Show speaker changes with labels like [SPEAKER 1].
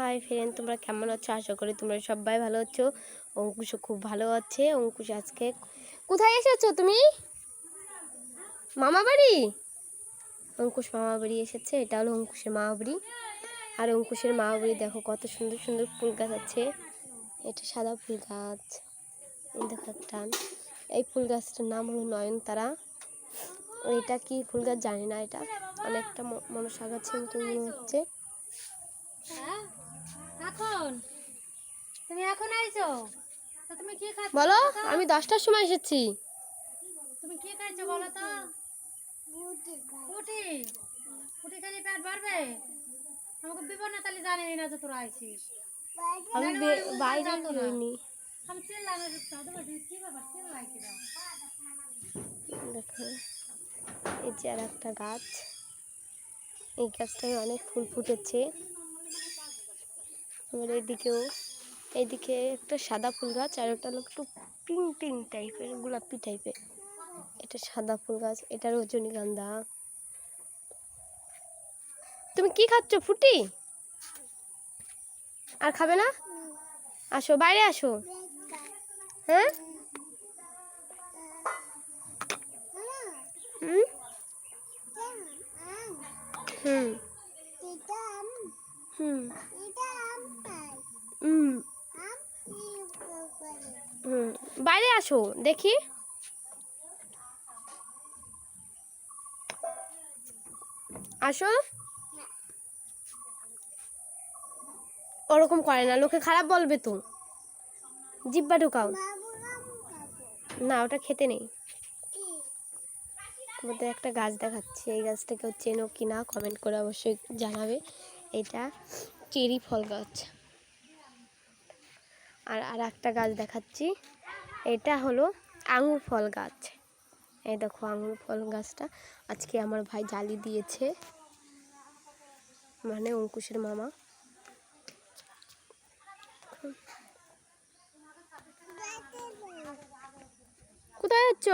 [SPEAKER 1] Hi friend, তোমরা কেমন আছো? আশা করি তোমরা সবাই ভালো আছো। অঙ্কুশও খুব ভালো আছে। অঙ্কুশ আজকে কোথায় এসেছ তুমি? মামা বাড়ি? অঙ্কুশ মামা বাড়ি এসেছে। এটা হলো অঙ্কুশের মামা বাড়ি। আর অঙ্কুশের মামা বাড়ি দেখো কত সুন্দর সুন্দর ফুল গাছ আছে। এটা সাদা ফুল গাছ। দেখো একটা। এই ফুল গাছটার নাম হলো নয়নতারা। এটা কি ফুল গাছ জানি না এটা। অনেকটা মনসা গাছের মতো মনে হচ্ছে?
[SPEAKER 2] এখন? তুমি এখন আইছো? তো তুমি কি খাচ্ছ?
[SPEAKER 1] বলো আমি দশটার সময় এসেছি।
[SPEAKER 2] তুমি কি খাচ্ছো বলো তো? ফুটি ফুটি খালি পেট ভরবে? আমাকে তাহলে জানি না যে তোরা আইছিস।
[SPEAKER 1] আমি বাইরে বেরোইনি।
[SPEAKER 2] আমি চিল্লাম কি ব্যাপার চিল্লাই কিনা?
[SPEAKER 1] দেখো এই যে আর একটা গাছ। এই গাছটায় অনেক ফুল ফুটেছে। আর এইদিকেও, এইদিকে একটা সাদা ফুল গাছ আর ওটা হলো একটু পিঙ্ক পিং টাইপের গোলাপি টাইপের এটা সাদা ফুল গাছ এটা রজনীগন্ধা তুমি কি খাচ্ছ, ফুটি? আর খাবে না? আসো, বাইরে আসো। হ্যাঁ? হুম? হুম। হুম হুম বাইরে আসো, দেখি। আসো। ওরকম করে না, লোকে খারাপ বলবে তো। জিব্বা ঢুকাও। না, ওটা খেতে নেই। তোমাদের একটা গাছ দেখাচ্ছি, এই গাছটা কেউ চেনো কি না কমেন্ট করে অবশ্যই জানাবে। এটা চেরি ফল গাছ। আর আর একটা গাছ দেখাচ্ছি। এটা হলো আঙুর ফল গাছ। এই দেখো আঙুর ফল গাছটা। আজকে আমার ভাই জালি দিয়েছে। মানে অঙ্কুশের মামা। কোথায় যাচ্ছ?